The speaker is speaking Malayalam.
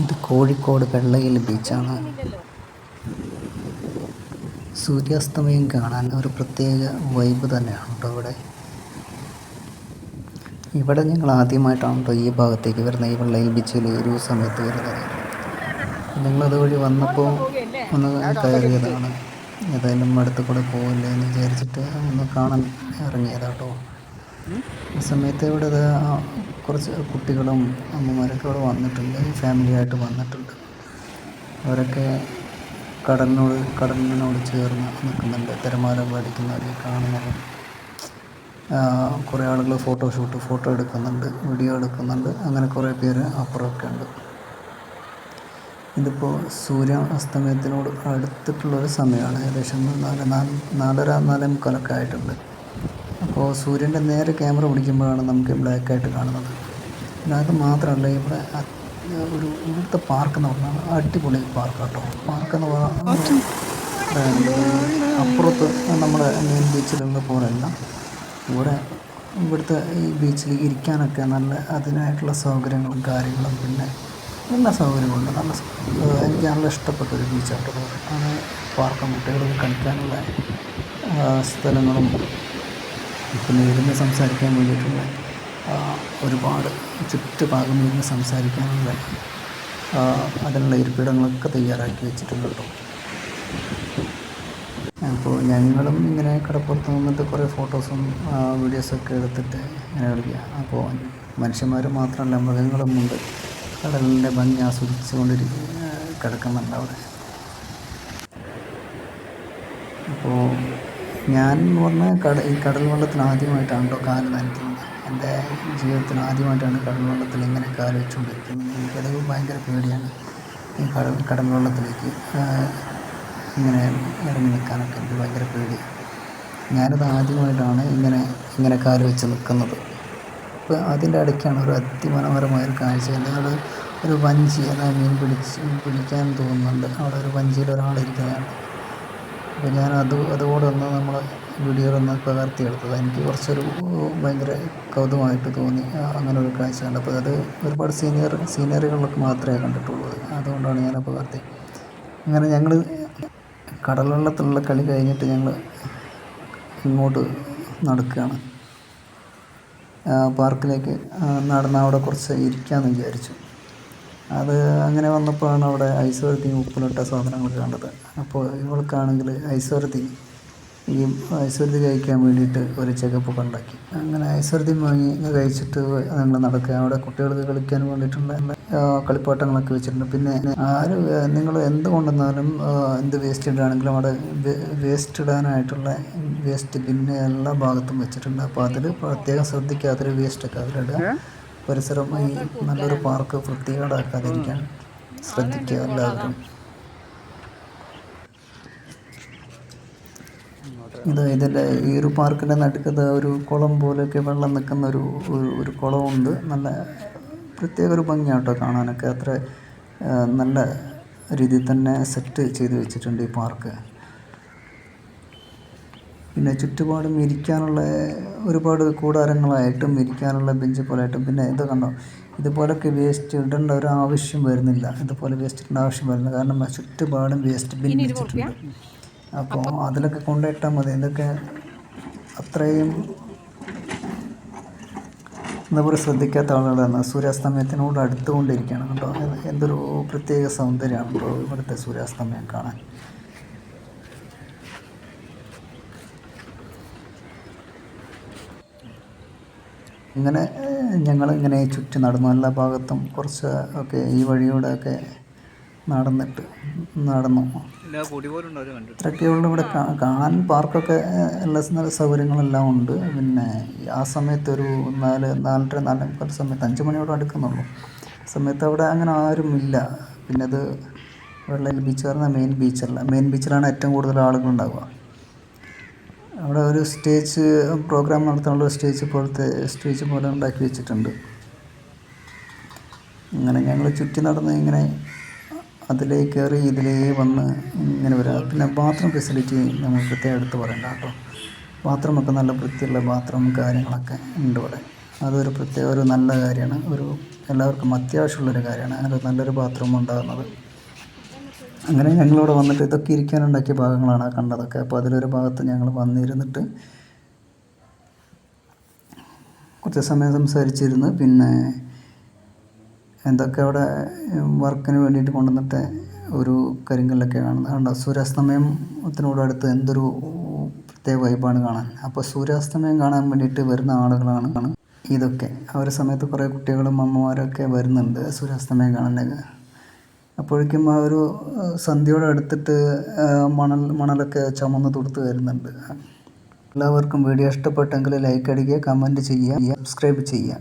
ഇത് കോഴിക്കോട് വെള്ളയിൽ ബീച്ചാണ്. സൂര്യാസ്തമയം കാണാൻ ഒരു പ്രത്യേക വൈബ് തന്നെയാണ് കേട്ടോ ഇവിടെ? ഇവിടെ ഞങ്ങൾ ആദ്യമായിട്ടാണ് കേട്ടോ ഈ ഭാഗത്തേക്ക് വരുന്നത് ഈ വെള്ളയിൽ ബീച്ചിൽ ഒരു സമയത്ത് വരുന്നത്? ഞങ്ങൾ അതുവഴി വന്നപ്പോൾ ഒന്ന് കയറിയതാണ്. ഏതായാലും അടുത്ത് കൂടെ പോകില്ലേ എന്ന് വിചാരിച്ചിട്ട് ഒന്ന് കാണാൻ ഇറങ്ങിയതാട്ടോ. ഈ സമയത്ത് ഇവിടെ കുറച്ച് കുട്ടികളും അമ്മമാരൊക്കെ ഇവിടെ വന്നിട്ടുണ്ട് ഫാമിലിയായിട്ട് വന്നിട്ടുണ്ട്. അവരൊക്കെ കടലിനോട് കടലിനോട് ചേർന്ന് നിൽക്കുന്നുണ്ട്. തിരമാല പഠിക്കുന്നവരെ കാണുന്നവർ കുറേ ആളുകൾ ഫോട്ടോഷൂട്ട് ഫോട്ടോ എടുക്കുന്നുണ്ട് വീഡിയോ എടുക്കുന്നുണ്ട്. അങ്ങനെ കുറേ പേര് അപ്പുറമൊക്കെ ഉണ്ട്. ഇതിപ്പോൾ സൂര്യ അസ്തമയത്തിനോട് അടുത്തിട്ടുള്ളൊരു സമയമാണ്. ഏകദേശം നാല് നാല് നാലര നാലേ മുക്കാലൊക്കെ ആയിട്ടുണ്ട്. അപ്പോൾ സൂര്യന്റെ നേരെ ക്യാമറ പിടിക്കുമ്പോഴാണ് നമുക്ക് ബ്ലാക്ക് ആയിട്ട് കാണുന്നത്. പിന്നെ അത് മാത്രമല്ല ഇവിടെ ഒരു ഇവിടുത്തെ പാർക്ക് എന്ന് പറഞ്ഞാൽ അടിപൊളി പാർക്ക് കേട്ടോ. പാർക്ക് എന്ന് പറഞ്ഞാൽ അപ്പുറത്ത് നമ്മുടെ മെയിൻ ബീച്ചിലുള്ള പോലെയല്ല. ഇവിടെ ഇവിടുത്തെ ഈ ബീച്ചിൽ ഇരിക്കാനൊക്കെ നല്ല അതിനായിട്ടുള്ള സൗകര്യങ്ങളും കാര്യങ്ങളും പിന്നെ എല്ലാ സൗകര്യമുണ്ട്. നല്ല എനിക്ക് നല്ല ഇഷ്ടപ്പെട്ട ഒരു ബീച്ചാണ് അത് പാർക്കും കുട്ടികൾക്ക് കളിക്കാനുള്ള സ്ഥലങ്ങളും പിന്നെ ഇരുന്ന് സംസാരിക്കാൻ വേണ്ടിയിട്ടുള്ള ഒരുപാട് ചുറ്റുഭാഗം ഇരുന്ന് സംസാരിക്കാനുള്ള അതിനുള്ള ഇരിപ്പിടങ്ങളൊക്കെ തയ്യാറാക്കി വെച്ചിട്ടുണ്ട് അപ്പോൾ ഞങ്ങളും ഇങ്ങനെ കടപ്പുറത്ത് നിന്നിട്ട് കുറേ ഫോട്ടോസും വീഡിയോസൊക്കെ എടുത്തിട്ട് ഇങ്ങനെ കളിക്കുക. അപ്പോൾ മനുഷ്യന്മാർ മാത്രമല്ല മൃഗങ്ങളും ഉണ്ട്. കടലിന്റെ ഭംഗി ആസ്വദിച്ചുകൊണ്ടിരിക്കുക കിടക്കുന്നുണ്ട് അവിടെ. അപ്പോൾ ഞാൻ എന്ന് പറഞ്ഞാൽ കട ഈ കടൽ വെള്ളത്തിൽ ആദ്യമായിട്ടാണ് കേട്ടോ കാൽ നനയ്ക്കുന്നത് എന്റെ ജീവിതത്തിൽ ആദ്യമായിട്ടാണ് കടൽ വെള്ളത്തിൽ ഇങ്ങനെ കാൽ വെച്ചുകൊണ്ടിരിക്കുന്നത്. എനിക്കത് ഭയങ്കര പേടിയാണ്. ഈ കടൽ കടൽ വെള്ളത്തിലേക്ക് ഇങ്ങനെ ഇറങ്ങി നിൽക്കാനൊക്കെ എനിക്ക് ഭയങ്കര പേടിയാണ്. ഞാനത് ആദ്യമായിട്ടാണ് ഇങ്ങനെ ഇങ്ങനെ കാൽ വെച്ച് നിൽക്കുന്നത്. അപ്പോൾ അതിന്റെ ഇടയ്ക്കാണ് ഒരു അതിമനോഹരമായൊരു കാഴ്ച. അല്ലെങ്കിൽ ഒരു വഞ്ചി അതായത് മീൻ പിടിച്ച് പിടിക്കാൻ തോന്നുന്നുണ്ട്. അവിടെ ഒരു വഞ്ചിയിൽ ഒരാളിരിക്കുന്നതാണ് അപ്പോൾ ഞാൻ അത് അതുകൂടെ ഒന്ന് നമ്മൾ വീഡിയോയിലൊന്ന് പകർത്തിയെടുത്തത് എനിക്ക് കുറച്ചൊരു ഭയങ്കര കൗതുകമായിട്ട് തോന്നി അങ്ങനെ ഒരു കാഴ്ച കണ്ടപ്പോൾ. അത് ഒരുപാട് സീനിയർ സീനിയറുകളിലൊക്കെ മാത്രമേ കണ്ടിട്ടുള്ളൂ. അതുകൊണ്ടാണ് ഞാൻ പകർത്തി അങ്ങനെ ഞങ്ങൾ കടൽവെള്ളത്തിലുള്ള കളി കഴിഞ്ഞിട്ട് ഞങ്ങൾ ഇങ്ങോട്ട് നടക്കുകയാണ്. പാർക്കിലേക്ക് നടന്ന് അവിടെ കുറച്ച് ഇരിക്കാമെന്ന് വിചാരിച്ചു. അത് അങ്ങനെ വന്നപ്പോഴാണ് അവിടെ ഐശ്വര്യത്തി ഉപ്പിലിട്ട സാധനങ്ങൾ കണ്ടത്. അപ്പോൾ ഇവൾക്കാണെങ്കിൽ ഐശ്വര്യത്തി ഈ ഐശ്വര്യത്തി കഴിക്കാൻ വേണ്ടിയിട്ട് ഒരു ചെക്കപ്പൊക്കെ ഉണ്ടാക്കി. അങ്ങനെ ഐശ്വര്യത്തി വാങ്ങി കഴിച്ചിട്ട് ഞങ്ങൾ നടക്കുക അവിടെ കുട്ടികൾക്ക് കളിക്കാൻ വേണ്ടിയിട്ടുള്ള കളിപ്പാട്ടങ്ങളൊക്കെ വെച്ചിട്ടുണ്ട്. പിന്നെ ആര് നിങ്ങൾ എന്ത് കൊണ്ടുവന്നാലും എന്ത് വേസ്റ്റ് ഇടുകയാണെങ്കിലും അവിടെ വേസ്റ്റ് ഇടാനായിട്ടുള്ള വേസ്റ്റ് പിന്നെ എല്ലാ ഭാഗത്തും വെച്ചിട്ടുണ്ട്. അപ്പോൾ അതിൽ പ്രത്യേകം ശ്രദ്ധിക്കാത്തൊരു വേസ്റ്റൊക്കെ അതിലിടുക. പരിസരം ഈ നല്ലൊരു പാർക്ക് വൃത്തികേടാക്കാതിരിക്കാൻ ശ്രദ്ധിക്കുക എല്ലാവരും. ഇത് ഇതിന്റെ ഈ ഒരു പാർക്കിന്റെ നടുക്കത് ഒരു കുളം പോലെയൊക്കെ വെള്ളം നിൽക്കുന്ന ഒരു ഒരു ഒരു കുളമുണ്ട്. നല്ല പ്രത്യേക ഒരു ഭംഗിയാട്ടോ കാണാനൊക്കെ. അത്ര നല്ല രീതിയിൽ തന്നെ സെറ്റ് ചെയ്ത് വെച്ചിട്ടുണ്ട് ഈ പാർക്ക്. പിന്നെ ചുറ്റുപാടും ഇരിക്കാനുള്ള ഒരുപാട് കൂടാരങ്ങളായിട്ടും ഇരിക്കാനുള്ള ബെഞ്ച് പോലെയായിട്ടും. പിന്നെ ഇത് കണ്ടോ? ഇതുപോലൊക്കെ വേസ്റ്റ് ഇടേണ്ട ഒരു ആവശ്യം വരുന്നില്ല. ഇതുപോലെ വേസ്റ്റ് ഇടേണ്ട ആവശ്യം വരുന്നില്ല. കാരണം ചുറ്റുപാടും വേസ്റ്റ് ബിൻ വെച്ചിട്ടുണ്ട്. അപ്പോൾ അതിലൊക്കെ കൊണ്ടുപോയിട്ടാൽ മതി. ഇതൊക്കെ അത്രയും എന്താ പറയുക ശ്രദ്ധിക്കാത്ത ആളുകളാണ്. സൂര്യാസ്തമയത്തിനോട് അടുത്തുകൊണ്ടിരിക്കുകയാണ്. കേട്ടോ എന്തൊരു പ്രത്യേക സൗന്ദര്യമാണ് കേട്ടോ ഇവിടുത്തെ സൂര്യാസ്തമയം കാണാൻ. ഇങ്ങനെ ഞങ്ങളിങ്ങനെ ചുറ്റി നടന്നു എല്ലാ ഭാഗത്തും കുറച്ച് ഒക്കെ ഈ വഴിയൂടെ ഒക്കെ നടന്നിട്ട് നടന്നു. ഇത്രയൊക്കെയുള്ള ഇവിടെ കാണാൻ പാർക്കൊക്കെ എല്ലാ നല്ല സൗകര്യങ്ങളെല്ലാം ഉണ്ട്. പിന്നെ ആ സമയത്ത് ഒരു നാല് നാലര നാലേ മുക്കാൽ സമയത്ത് അഞ്ച് മണിയോടെ അടുക്കുന്നുള്ളൂ. സമയത്ത് അവിടെ അങ്ങനെ ആരും ഇല്ല പിന്നെ അത് വെള്ളയിൽ ബീച്ച് പറഞ്ഞാൽ മെയിൻ ബീച്ചല്ല മെയിൻ ബീച്ചിലാണ് ഏറ്റവും കൂടുതൽ ആളുകൾ ഉണ്ടാവുക അവിടെ ഒരു സ്റ്റേജ് പ്രോഗ്രാം നടത്താനുള്ള സ്റ്റേജ് പോലത്തെ സ്റ്റേജ് പോലെ ഉണ്ടാക്കി വെച്ചിട്ടുണ്ട്. അങ്ങനെ ഞങ്ങൾ ചുറ്റി നടന്ന് ഇങ്ങനെ അതിലേ കയറി ഇതിലേ വന്ന് ഇങ്ങനെ വരാം. പിന്നെ ബാത്റൂം ഫെസിലിറ്റി നമ്മൾ പ്രത്യേകം എടുത്ത് പറയണ്ട കേട്ടോ. ബാത്റൂമൊക്കെ നല്ല വൃത്തിയുള്ള ബാത്റൂം കാര്യങ്ങളൊക്കെ ഉണ്ട് ഇവിടെ. അതൊരു പ്രത്യേക ഒരു നല്ല കാര്യമാണ്. ഒരു എല്ലാവർക്കും അത്യാവശ്യമുള്ളൊരു കാര്യമാണ്. അങ്ങനെ നല്ലൊരു ബാത്റൂം ഉണ്ടാകുന്നത്. അങ്ങനെ ഞങ്ങളിവിടെ വന്നിട്ട് ഇതൊക്കെ ഇരിക്കാനുണ്ടാക്കിയ ഭാഗങ്ങളാണ് ആ കണ്ടതൊക്കെ. അപ്പോൾ അതിലൊരു ഭാഗത്ത് ഞങ്ങൾ വന്നിരുന്നിട്ട് കുറച്ച് സമയം സംസാരിച്ചിരുന്ന്. പിന്നെ എന്തൊക്കെ അവിടെ വർക്കിന് വേണ്ടിയിട്ട് കൊണ്ടുവന്നിട്ട് ഒരു കരിങ്കല്ലൊക്കെ കാണുന്നത്. കണ്ടോ? സൂര്യാസ്തമയത്തിനോട് അടുത്ത് എന്തൊരു പ്രത്യേക വൈബാണ് കാണാൻ. അപ്പോൾ സൂര്യാസ്തമയം കാണാൻ വേണ്ടിയിട്ട് വരുന്ന ആളുകളാണ് ഇതൊക്കെ. ആ ഒരു സമയത്ത് കുറേ കുട്ടികളും അമ്മമാരൊക്കെ വരുന്നുണ്ട് സൂര്യാസ്തമയം കാണാനൊക്കെ അപ്പോഴേക്കും ആ ഒരു സന്ധ്യയോട് എടുത്തിട്ട് മണൽ മണലൊക്കെ ചുമന്ന് തുടുത്ത് വരുന്നുണ്ട് എല്ലാവർക്കും വീഡിയോ ഇഷ്ടപ്പെട്ടെങ്കിൽ ലൈക്ക് അടിക്കുക കമന്റ് ചെയ്യുക സബ്സ്ക്രൈബ് ചെയ്യുക.